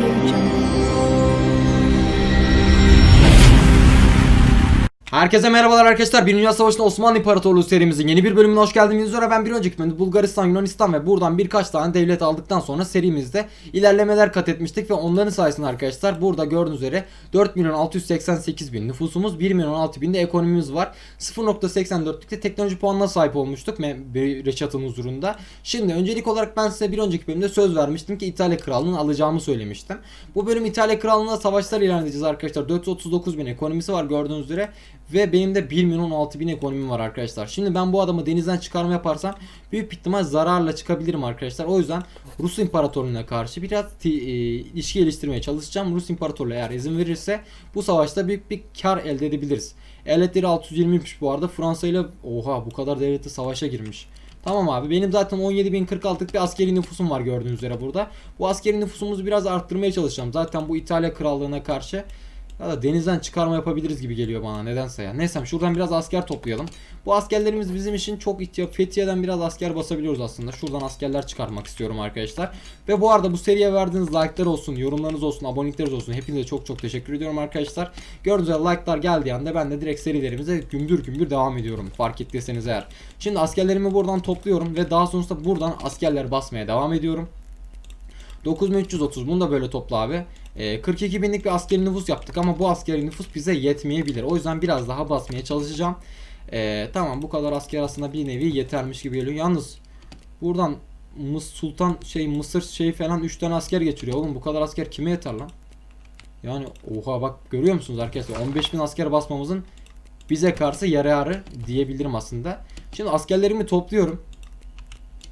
也很 Herkese merhabalar arkadaşlar. Bir Dünya Savaşı'nda Osmanlı İmparatorluğu serimizin yeni bir bölümüne hoş geldiniz. Üzere ben bir önceki bölümde Bulgaristan, Yunanistan ve buradan birkaç tane devlet aldıktan sonra serimizde ilerlemeler kat etmiştik ve onların sayesinde arkadaşlar burada gördüğünüz üzere 4 milyon 688 bin nüfusumuz, 1 milyon 6 bin de ekonomimiz var. 0.84'lükte teknoloji puanına sahip olmuştuk Reşat'ın huzurunda. Şimdi öncelik olarak ben size bir önceki bölümde söz vermiştim ki İtalya Krallığı'nı alacağımı söylemiştim. Bu bölüm İtalya Krallığı'na savaşlar ilan edeceğiz arkadaşlar. 439 bin ekonomisi var gördüğünüz üzere. Ve benim de 1 milyon 6 bin ekonomim var arkadaşlar. Şimdi ben bu adamı denizden çıkarma yaparsam büyük ihtimal zararla çıkabilirim arkadaşlar. O yüzden Rus İmparatorluğu'na karşı biraz e, ilişki geliştirmeye çalışacağım. Rus İmparatorluğu eğer izin verirse bu savaşta büyük bir kar elde edebiliriz. Eyaletleri 620'ymiş bu arada. Fransa ile oha bu kadar devleti savaşa girmiş. Tamam abi benim zaten 17.046'lık bir askeri nüfusum var gördüğünüz üzere burada. Bu askeri nüfusumuzu biraz arttırmaya çalışacağım. Zaten bu İtalya krallığına karşı ya da denizden çıkarma yapabiliriz gibi geliyor bana nedense ya. Neyse şuradan biraz asker toplayalım. Bu askerlerimiz bizim için çok ihtiyaç. Fethiye'den biraz asker basabiliyoruz aslında. Şuradan askerler çıkarmak istiyorum arkadaşlar. Ve bu arada bu seriye verdiğiniz like'lar olsun, yorumlarınız olsun, abonelikleriniz olsun. Hepinize çok çok teşekkür ediyorum arkadaşlar. Gördüğünüz üzere like'lar geldiği anda ben de direkt serilerimize gümbür gümbür devam ediyorum. Fark ettiyseniz eğer. Şimdi askerlerimi buradan topluyorum ve daha sonrasında buradan askerler basmaya devam ediyorum. 9330 bunu da böyle topla abi. Ee, 42 binlik bir askeri nüfus yaptık ama bu askeri nüfus bize yetmeyebilir. O yüzden biraz daha basmaya çalışacağım. Ee, tamam bu kadar asker aslında bir nevi yetermiş gibi geliyor. Yalnız buradan Mıs Sultan şey Mısır şey falan 3 tane asker geçiriyor. Oğlum bu kadar asker kime yeter lan? Yani oha bak görüyor musunuz arkadaşlar 15 bin asker basmamızın bize karşı yararı diyebilirim aslında. Şimdi askerlerimi topluyorum.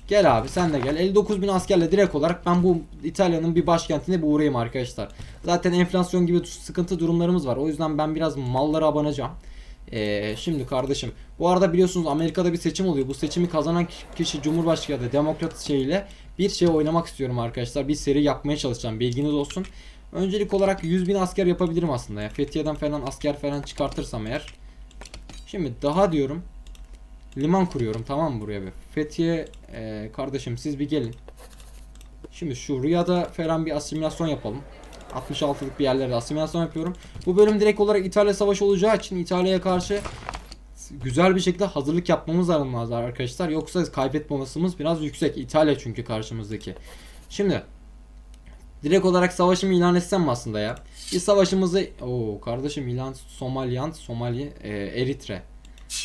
Gel abi sen de gel. 59 bin askerle direkt olarak ben bu İtalya'nın bir başkentine bir uğrayayım arkadaşlar. Zaten enflasyon gibi sıkıntı durumlarımız var. O yüzden ben biraz mallara abanacağım. Ee, şimdi kardeşim bu arada biliyorsunuz Amerika'da bir seçim oluyor. Bu seçimi kazanan kişi Cumhurbaşkanı ya da Demokrat şeyiyle bir şey oynamak istiyorum arkadaşlar. Bir seri yapmaya çalışacağım. Bilginiz olsun. Öncelik olarak 100 bin asker yapabilirim aslında ya. Fethiye'den falan asker falan çıkartırsam eğer. Şimdi daha diyorum. Liman kuruyorum tamam mı buraya bir. Fethiye e, kardeşim siz bir gelin. Şimdi şu Rüya'da falan bir asimilasyon yapalım. 66'lık bir yerlerde asimilasyon yapıyorum. Bu bölüm direkt olarak İtalya Savaşı olacağı için İtalya'ya karşı güzel bir şekilde hazırlık yapmamız lazım arkadaşlar. Yoksa kaybetme olasılığımız biraz yüksek. İtalya çünkü karşımızdaki. Şimdi direkt olarak savaşımı ilan etsem mi aslında ya? Bir savaşımızı... Oo kardeşim ilan Somalyan, Somali, e, Eritre.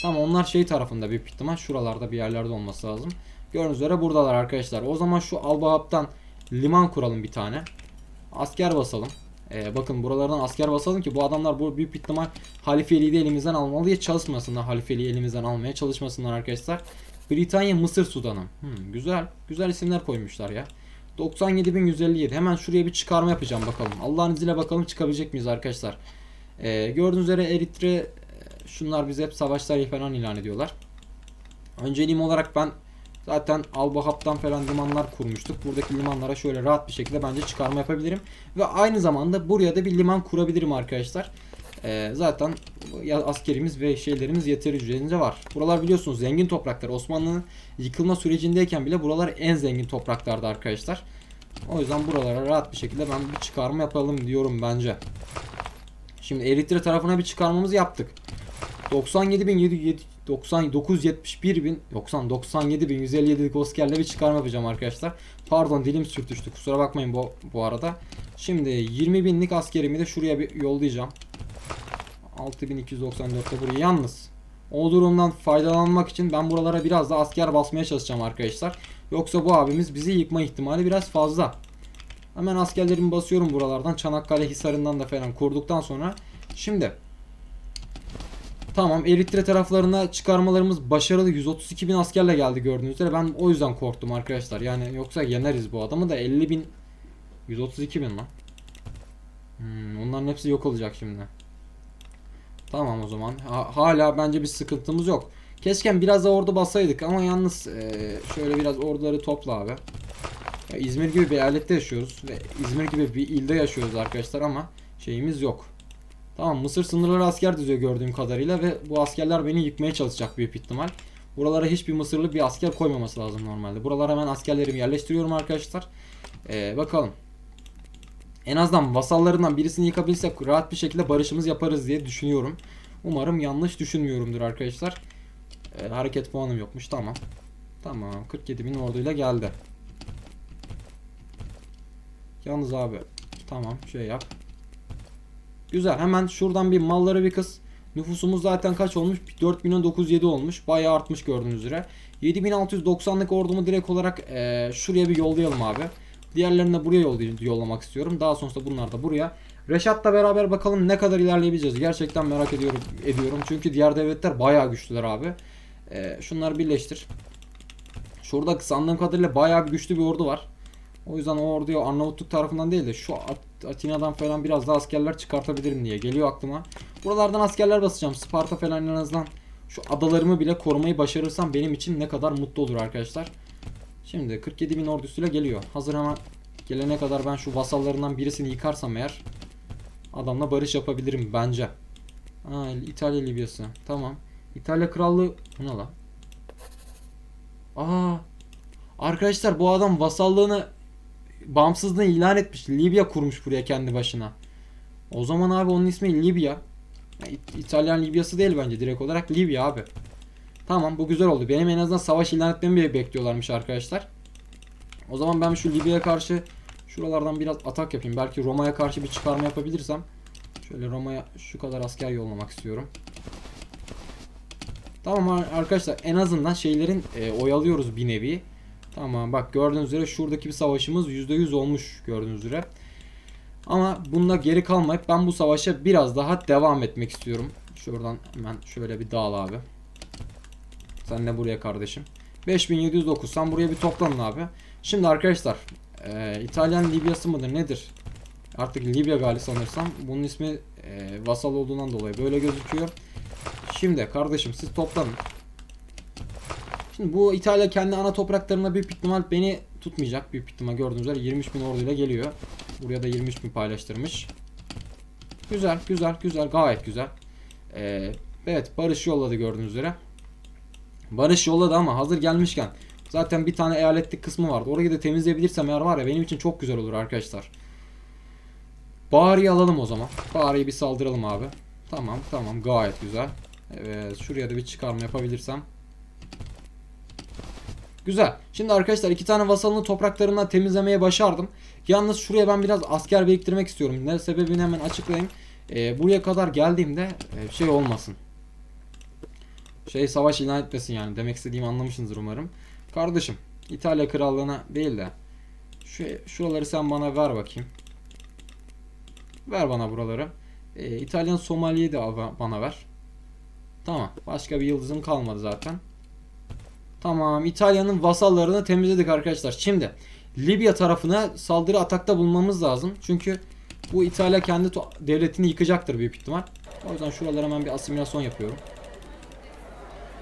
Tamam onlar şey tarafında büyük ihtimal şuralarda bir yerlerde olması lazım. Gördüğünüz üzere buradalar arkadaşlar. O zaman şu Albahap'tan liman kuralım bir tane. Asker basalım. Ee, bakın buralardan asker basalım ki bu adamlar bu büyük ihtimal halifeliği de elimizden almalı diye çalışmasınlar. Halifeliği elimizden almaya çalışmasınlar arkadaşlar. Britanya, Mısır, Sudan'ı. Hmm, güzel. Güzel isimler koymuşlar ya. 97.157. Hemen şuraya bir çıkarma yapacağım bakalım. Allah'ın izniyle bakalım çıkabilecek miyiz arkadaşlar. Ee, gördüğünüz üzere Eritre şunlar bize hep savaşlar falan ilan ediyorlar. Önceliğim olarak ben zaten Albahap'tan falan limanlar kurmuştuk. Buradaki limanlara şöyle rahat bir şekilde bence çıkarma yapabilirim. Ve aynı zamanda buraya da bir liman kurabilirim arkadaşlar. Ee, zaten askerimiz ve şeylerimiz yeteri düzeyinde var. Buralar biliyorsunuz zengin topraklar. Osmanlı'nın yıkılma sürecindeyken bile buralar en zengin topraklardı arkadaşlar. O yüzden buralara rahat bir şekilde ben bir çıkarma yapalım diyorum bence. Şimdi Eritre tarafına bir çıkarmamızı yaptık. 97.700 9971 bin 90 97.157'lik askerle bir çıkarma yapacağım arkadaşlar. Pardon dilim sürtüştü. Kusura bakmayın bu bu arada. Şimdi 20 binlik askerimi de şuraya bir yollayacağım. 6294'te buraya yalnız. O durumdan faydalanmak için ben buralara biraz da asker basmaya çalışacağım arkadaşlar. Yoksa bu abimiz bizi yıkma ihtimali biraz fazla. Hemen askerlerimi basıyorum buralardan. Çanakkale Hisarı'ndan da falan kurduktan sonra. Şimdi Tamam Eritre taraflarına çıkarmalarımız başarılı. 132 bin askerle geldi gördüğünüz üzere. Ben o yüzden korktum arkadaşlar. Yani yoksa yeneriz bu adamı da 50 bin 132 bin lan. Hmm, onların hepsi yok olacak şimdi. Tamam o zaman. Ha, hala bence bir sıkıntımız yok. Keşke biraz da ordu basaydık ama yalnız e, şöyle biraz orduları topla abi. Ya İzmir gibi bir eyalette yaşıyoruz ve İzmir gibi bir ilde yaşıyoruz arkadaşlar ama şeyimiz yok Tamam Mısır sınırları asker diziyor gördüğüm kadarıyla ve bu askerler beni yıkmaya çalışacak büyük ihtimal. Buralara hiçbir Mısırlı bir asker koymaması lazım normalde. Buralara hemen askerlerimi yerleştiriyorum arkadaşlar. Ee, bakalım. En azından vasallarından birisini yıkabilsek rahat bir şekilde barışımız yaparız diye düşünüyorum. Umarım yanlış düşünmüyorumdur arkadaşlar. Ee, hareket puanım yokmuş tamam. Tamam 47 bin orduyla geldi. Yalnız abi tamam şey yap. Güzel hemen şuradan bir malları bir kız. Nüfusumuz zaten kaç olmuş? 4907 olmuş. Bayağı artmış gördüğünüz üzere. 7690'lık ordumu direkt olarak eee, şuraya bir yollayalım abi. Diğerlerini de buraya yollamak istiyorum. Daha sonrasında bunlar da buraya. Reşat'la beraber bakalım ne kadar ilerleyebileceğiz. Gerçekten merak ediyorum ediyorum. Çünkü diğer devletler bayağı güçlüler abi. Eee, şunları birleştir. Şurada sandığım kadarıyla bayağı bir güçlü bir ordu var. O yüzden o orduyu Arnavutluk tarafından değil de şu At- Atina'dan falan biraz daha askerler çıkartabilirim diye geliyor aklıma. Buralardan askerler basacağım. Sparta falan en azından şu adalarımı bile korumayı başarırsam benim için ne kadar mutlu olur arkadaşlar. Şimdi 47 bin ordusuyla geliyor. Hazır hemen gelene kadar ben şu vasallarından birisini yıkarsam eğer adamla barış yapabilirim bence. Aa, İtalya Libyası. Tamam. İtalya Krallığı... Ne lan? Aa, arkadaşlar bu adam vasallığını bağımsızlığını ilan etmiş. Libya kurmuş buraya kendi başına. O zaman abi onun ismi Libya. İtalyan Libyası değil bence direkt olarak Libya abi. Tamam bu güzel oldu. Benim en azından savaş ilan etmemi bile bekliyorlarmış arkadaşlar. O zaman ben şu Libya'ya karşı şuralardan biraz atak yapayım. Belki Roma'ya karşı bir çıkarma yapabilirsem. Şöyle Roma'ya şu kadar asker yollamak istiyorum. Tamam ar- arkadaşlar en azından şeylerin e, oyalıyoruz bir nevi. Tamam bak gördüğünüz üzere şuradaki bir savaşımız %100 olmuş gördüğünüz üzere. Ama bunda geri kalmayıp ben bu savaşa biraz daha devam etmek istiyorum. Şuradan hemen şöyle bir dağıl abi. Sen de buraya kardeşim. 5709 sen buraya bir toplanın abi. Şimdi arkadaşlar e, İtalyan Libyası mıdır nedir? Artık Libya gali sanırsam. Bunun ismi e, vasal olduğundan dolayı böyle gözüküyor. Şimdi kardeşim siz toplanın. Şimdi bu İtalya kendi ana topraklarına büyük ihtimal beni tutmayacak. Büyük ihtimal gördüğünüz üzere 23 bin orduyla geliyor. Buraya da 23 bin paylaştırmış. Güzel güzel güzel gayet güzel. Ee, evet Barış yolladı gördüğünüz üzere. Barış yolladı ama hazır gelmişken zaten bir tane eyaletlik kısmı vardı. Orayı da temizleyebilirsem eğer var ya benim için çok güzel olur arkadaşlar. Bari'yi alalım o zaman. Bari'yi bir saldıralım abi. Tamam tamam gayet güzel. Evet şuraya da bir çıkarma yapabilirsem. Güzel. Şimdi arkadaşlar iki tane vasalını topraklarından temizlemeye başardım. Yalnız şuraya ben biraz asker biriktirmek istiyorum. Ne sebebini hemen açıklayayım. Ee, buraya kadar geldiğimde e, şey olmasın. Şey savaş ilan etmesin yani. Demek istediğimi anlamışsınızdır umarım. Kardeşim İtalya krallığına değil de şu şuraları sen bana ver bakayım. Ver bana buraları. Ee, İtalyan Somali'yi de bana ver. Tamam. Başka bir yıldızım kalmadı zaten. Tamam. İtalya'nın vasallarını temizledik arkadaşlar. Şimdi Libya tarafına saldırı atakta bulunmamız lazım. Çünkü bu İtalya kendi devletini yıkacaktır büyük ihtimal. O yüzden şuralara hemen bir asimilasyon yapıyorum.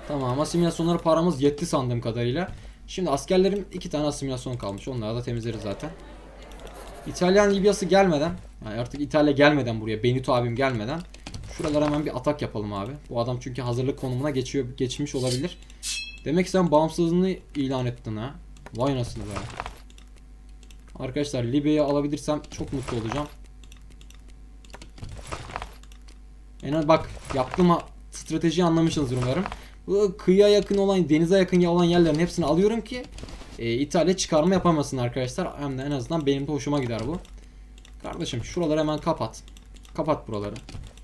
Tamam asimilasyonlara paramız yetti sandığım kadarıyla. Şimdi askerlerim iki tane asimilasyon kalmış. Onları da temizleriz zaten. İtalyan Libyası gelmeden yani artık İtalya gelmeden buraya Benito abim gelmeden şuralara hemen bir atak yapalım abi. Bu adam çünkü hazırlık konumuna geçiyor geçmiş olabilir. Demek sen bağımsızlığını ilan ettin ha. Vay nasıl be. Arkadaşlar Libya'yı alabilirsem çok mutlu olacağım. En az bak yaptığım stratejiyi anlamışsınızdır umarım. Bu kıyıya yakın olan, denize yakın olan yerlerin hepsini alıyorum ki e, İtalya çıkarma yapamasın arkadaşlar. Hem de en azından benim de hoşuma gider bu. Kardeşim şuraları hemen kapat. Kapat buraları.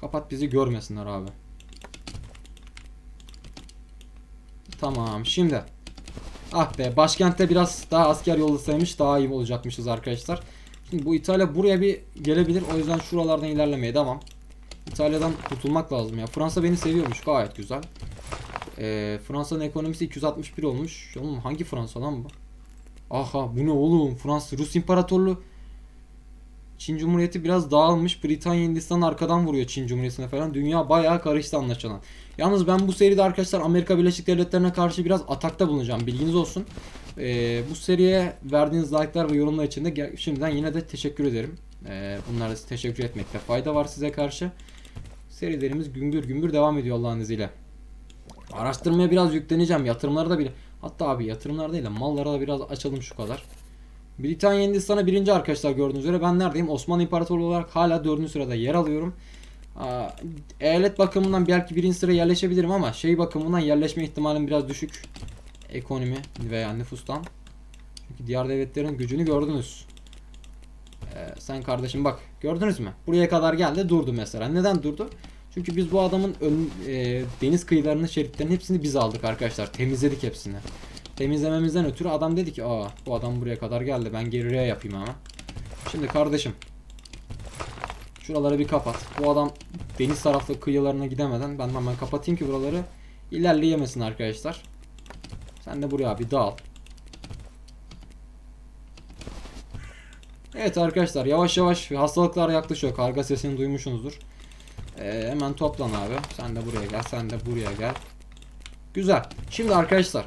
Kapat bizi görmesinler abi. Tamam şimdi. Ah be başkentte biraz daha asker yollasaymış daha iyi olacakmışız arkadaşlar. Şimdi bu İtalya buraya bir gelebilir. O yüzden şuralardan ilerlemeye devam. İtalya'dan kurtulmak lazım ya. Fransa beni seviyormuş gayet güzel. Ee, Fransa'nın ekonomisi 261 olmuş. Oğlum hangi Fransa lan bu? Aha bu ne oğlum? Fransa Rus İmparatorluğu Çin Cumhuriyeti biraz dağılmış. Britanya Hindistan arkadan vuruyor Çin Cumhuriyeti'ne falan. Dünya bayağı karıştı anlaşılan. Yalnız ben bu seride arkadaşlar Amerika Birleşik Devletleri'ne karşı biraz atakta bulunacağım. Bilginiz olsun. Ee, bu seriye verdiğiniz like'lar ve yorumlar için de şimdiden yine de teşekkür ederim. Ee, bunlara teşekkür etmekte fayda var size karşı. Serilerimiz gümbür gümbür devam ediyor Allah'ın izniyle. Araştırmaya biraz yükleneceğim. Yatırımlara da bir... Hatta abi yatırımlar değil de mallara da biraz açalım şu kadar. Britanya Hindistan'a birinci arkadaşlar gördüğünüz üzere ben neredeyim? Osmanlı İmparatorluğu olarak hala dördüncü sırada yer alıyorum. Eyalet bakımından belki birinci sıraya yerleşebilirim ama şey bakımından yerleşme ihtimalim biraz düşük. Ekonomi veya nüfustan. Çünkü diğer devletlerin gücünü gördünüz. Ee, sen kardeşim bak gördünüz mü? Buraya kadar geldi durdu mesela. Neden durdu? Çünkü biz bu adamın ön, e, deniz kıyılarının şeritlerinin hepsini biz aldık arkadaşlar. Temizledik hepsini. Temizlememizden ötürü adam dedi ki aa bu adam buraya kadar geldi ben geriye yapayım ama. Şimdi kardeşim şuraları bir kapat. Bu adam deniz taraflı kıyılarına gidemeden ben hemen kapatayım ki buraları ilerleyemesin arkadaşlar. Sen de buraya bir dağıl. Evet arkadaşlar yavaş yavaş hastalıklar yaklaşıyor. Karga sesini duymuşsunuzdur. Ee, hemen toplan abi. Sen de buraya gel. Sen de buraya gel. Güzel. Şimdi arkadaşlar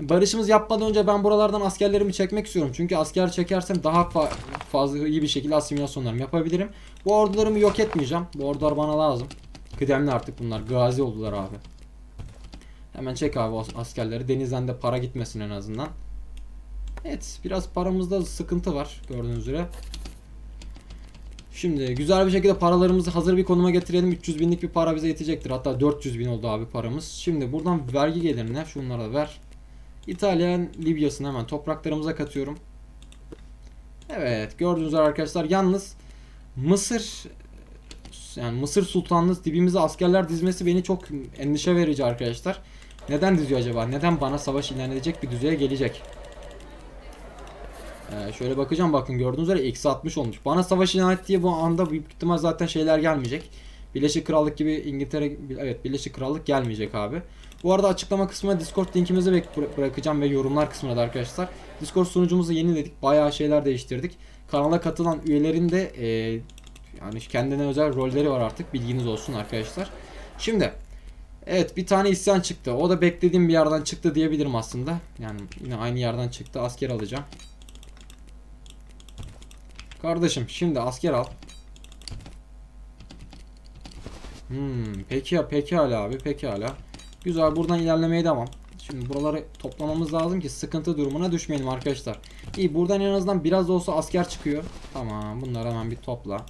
barışımız yapmadan önce ben buralardan askerlerimi çekmek istiyorum. Çünkü asker çekersem daha fa- fazla iyi bir şekilde asimilasyonlarımı yapabilirim. Bu ordularımı yok etmeyeceğim. Bu ordular bana lazım. Kıdemli artık bunlar. Gazi oldular abi. Hemen çek abi askerleri. Denizden de para gitmesin en azından. Evet biraz paramızda sıkıntı var gördüğünüz üzere. Şimdi güzel bir şekilde paralarımızı hazır bir konuma getirelim. 300 binlik bir para bize yetecektir. Hatta 400 bin oldu abi paramız. Şimdi buradan vergi gelirine şunlara da ver. İtalyan Libya'sını hemen topraklarımıza katıyorum. Evet gördüğünüz üzere arkadaşlar yalnız Mısır yani Mısır Sultanlığı dibimize askerler dizmesi beni çok endişe verici arkadaşlar. Neden diziyor acaba? Neden bana savaş ilan edecek bir düzeye gelecek? Ee, şöyle bakacağım bakın gördüğünüz üzere eksi 60 olmuş. Bana savaş ilan et diye bu anda büyük ihtimal zaten şeyler gelmeyecek. Birleşik Krallık gibi İngiltere evet Birleşik Krallık gelmeyecek abi. Bu arada açıklama kısmına Discord linkimizi bırakacağım ve yorumlar kısmına da arkadaşlar. Discord sunucumuzu yeniledik. Bayağı şeyler değiştirdik. Kanala katılan üyelerin de e, yani kendine özel rolleri var artık. Bilginiz olsun arkadaşlar. Şimdi Evet bir tane isyan çıktı. O da beklediğim bir yerden çıktı diyebilirim aslında. Yani yine aynı yerden çıktı. Asker alacağım. Kardeşim şimdi asker al. Hmm, peki ya peki hala abi peki hala. Güzel buradan ilerlemeye devam. Şimdi buraları toplamamız lazım ki sıkıntı durumuna düşmeyelim arkadaşlar. İyi buradan en azından biraz da olsa asker çıkıyor. Tamam bunları hemen bir topla.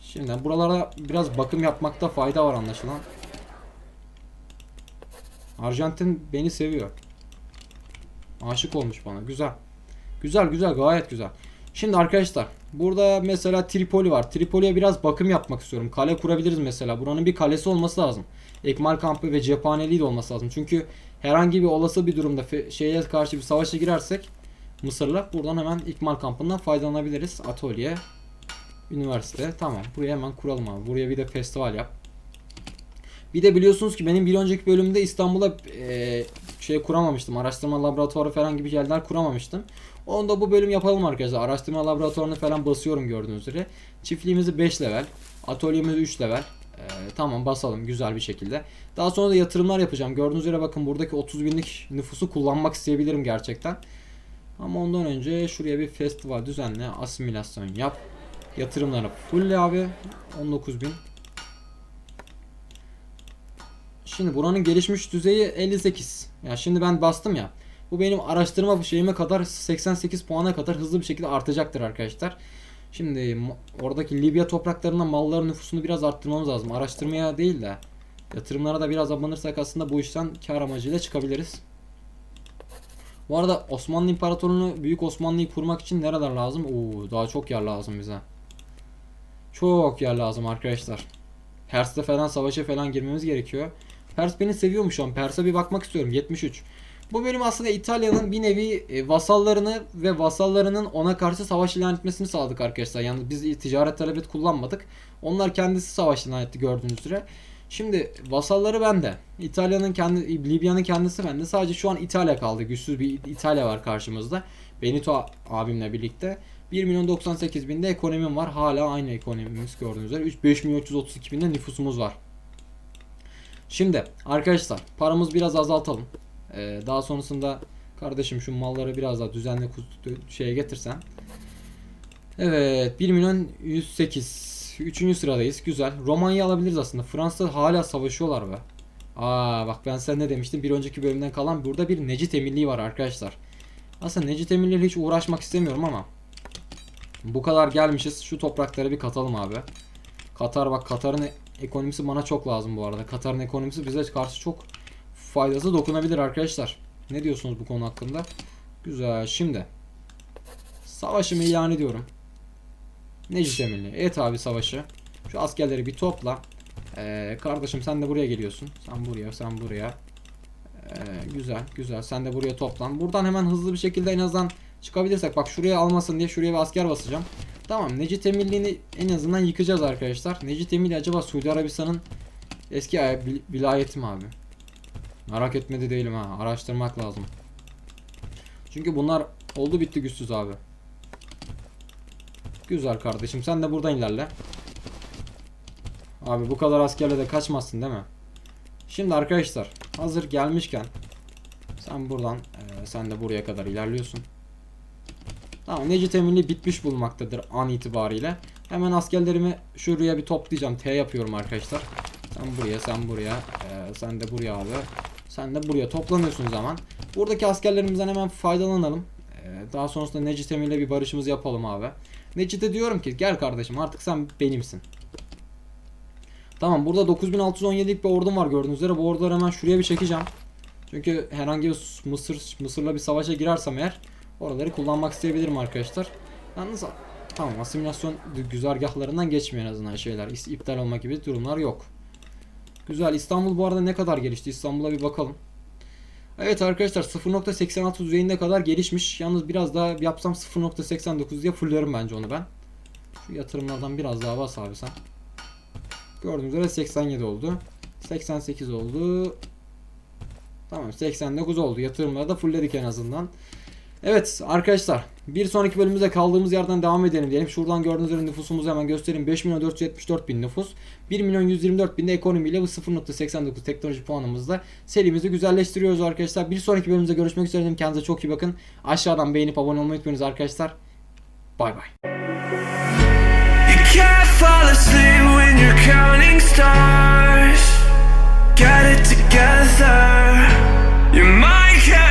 Şimdi buralara biraz bakım yapmakta fayda var anlaşılan. Arjantin beni seviyor. Aşık olmuş bana. Güzel. Güzel güzel gayet güzel. Şimdi arkadaşlar burada mesela Tripoli var. Tripoli'ye biraz bakım yapmak istiyorum. Kale kurabiliriz mesela. Buranın bir kalesi olması lazım. Ekmal kampı ve cephaneliği de olması lazım. Çünkü herhangi bir olası bir durumda şeye karşı bir savaşa girersek Mısır'la buradan hemen ikmal kampından faydalanabiliriz. Atölye, üniversite. Tamam. Buraya hemen kuralım abi. Buraya bir de festival yap. Bir de biliyorsunuz ki benim bir önceki bölümde İstanbul'a e, şey kuramamıştım. Araştırma laboratuvarı falan gibi yerler kuramamıştım. Onu da bu bölüm yapalım arkadaşlar. Araştırma laboratuvarını falan basıyorum gördüğünüz üzere. Çiftliğimizi 5 level. Atölyemizi 3 level. Ee, tamam basalım güzel bir şekilde. Daha sonra da yatırımlar yapacağım. Gördüğünüz üzere bakın buradaki 30 binlik nüfusu kullanmak isteyebilirim gerçekten. Ama ondan önce şuraya bir festival düzenle. Asimilasyon yap. Yatırımları full abi. 19 bin. Şimdi buranın gelişmiş düzeyi 58. Ya şimdi ben bastım ya. Bu benim araştırma şeyime kadar 88 puana kadar hızlı bir şekilde artacaktır arkadaşlar. Şimdi oradaki Libya topraklarında malların nüfusunu biraz arttırmamız lazım. Araştırmaya değil de yatırımlara da biraz abanırsak aslında bu işten kar amacıyla çıkabiliriz. Bu arada Osmanlı İmparatorluğunu Büyük Osmanlı'yı kurmak için nereler lazım? Oo, daha çok yer lazım bize. Çok yer lazım arkadaşlar. Pers'te falan savaşa falan girmemiz gerekiyor. Pers beni seviyormuş şu an. Pers'e bir bakmak istiyorum. 73. Bu bölüm aslında İtalya'nın bir nevi e, vasallarını ve vasallarının ona karşı savaş ilan etmesini sağladık arkadaşlar. Yani biz ticaret talebet kullanmadık. Onlar kendisi savaş ilan etti gördüğünüz üzere. Şimdi vasalları bende. İtalya'nın kendi Libya'nın kendisi bende. Sadece şu an İtalya kaldı. Güçsüz bir İtalya var karşımızda. Benito abimle birlikte. 1 milyon 98 binde ekonomim var. Hala aynı ekonomimiz gördüğünüz üzere. 3 5 milyon 332 binde nüfusumuz var. Şimdi arkadaşlar paramız biraz azaltalım. Ee, daha sonrasında kardeşim şu malları biraz daha düzenli şeye getirsen. Evet 1 milyon 108. Üçüncü sıradayız. Güzel. Romanya alabiliriz aslında. Fransa hala savaşıyorlar be. Aa bak ben sen ne demiştim? Bir önceki bölümden kalan burada bir Necit Emirliği var arkadaşlar. Aslında Necit Emir'le hiç uğraşmak istemiyorum ama bu kadar gelmişiz. Şu toprakları bir katalım abi. Katar bak Katar'ın ekonomisi bana çok lazım bu arada. Katar'ın ekonomisi bize karşı çok faydası dokunabilir arkadaşlar. Ne diyorsunuz bu konu hakkında? Güzel. Şimdi savaşımı ilan ediyorum. Necit Emir'le. Et abi savaşı. Şu askerleri bir topla. Ee, kardeşim sen de buraya geliyorsun. Sen buraya, sen buraya. Ee, güzel, güzel. Sen de buraya toplan. Buradan hemen hızlı bir şekilde en azından çıkabilirsek. Bak şuraya almasın diye şuraya bir asker basacağım. Tamam. Necit Emirliğini en azından yıkacağız arkadaşlar. Necit Emirli acaba Suudi Arabistan'ın eski ay- vil- vilayeti mi abi? Merak etmedi değilim ha. Araştırmak lazım. Çünkü bunlar oldu bitti güçsüz abi. Güzel kardeşim. Sen de buradan ilerle. Abi bu kadar askerle de kaçmazsın değil mi? Şimdi arkadaşlar hazır gelmişken sen buradan eee, sen de buraya kadar ilerliyorsun. Tamam Necit Emirli bitmiş bulmaktadır an itibariyle. Hemen askerlerimi şuraya bir toplayacağım. T yapıyorum arkadaşlar. Sen buraya sen buraya eee, sen de buraya abi. Sen de buraya toplanıyorsun zaman. Buradaki askerlerimizden hemen faydalanalım. Eee, daha sonrasında Necit Emir'le bir barışımızı yapalım abi. Necit'e diyorum ki gel kardeşim artık sen benimsin. Tamam burada 9617'lik bir ordum var gördüğünüz üzere. Bu orduları hemen şuraya bir çekeceğim. Çünkü herhangi bir Mısır Mısır'la bir savaşa girersem eğer oraları kullanmak isteyebilirim arkadaşlar. Yalnız tamam asimilasyon güzergahlarından geçmiyor azından şeyler. İptal olma gibi durumlar yok. Güzel İstanbul bu arada ne kadar gelişti İstanbul'a bir bakalım. Evet arkadaşlar 0.86 düzeyinde kadar gelişmiş. Yalnız biraz daha yapsam 0.89 diye fullerim bence onu ben. Şu yatırımlardan biraz daha bas abi sen. Gördüğünüz üzere 87 oldu. 88 oldu. Tamam 89 oldu. Yatırımları da fullledik en azından. Evet arkadaşlar bir sonraki bölümümüzde kaldığımız yerden devam edelim diyelim. Şuradan gördüğünüz üzere nüfusumuzu hemen göstereyim. 5 milyon 474 bin nüfus. 1 milyon 124 bin de ekonomiyle bu 0.89 teknoloji puanımızla serimizi güzelleştiriyoruz arkadaşlar. Bir sonraki bölümümüzde görüşmek üzere. Kendinize çok iyi bakın. Aşağıdan beğenip abone olmayı unutmayınız arkadaşlar. Bay bay. You might have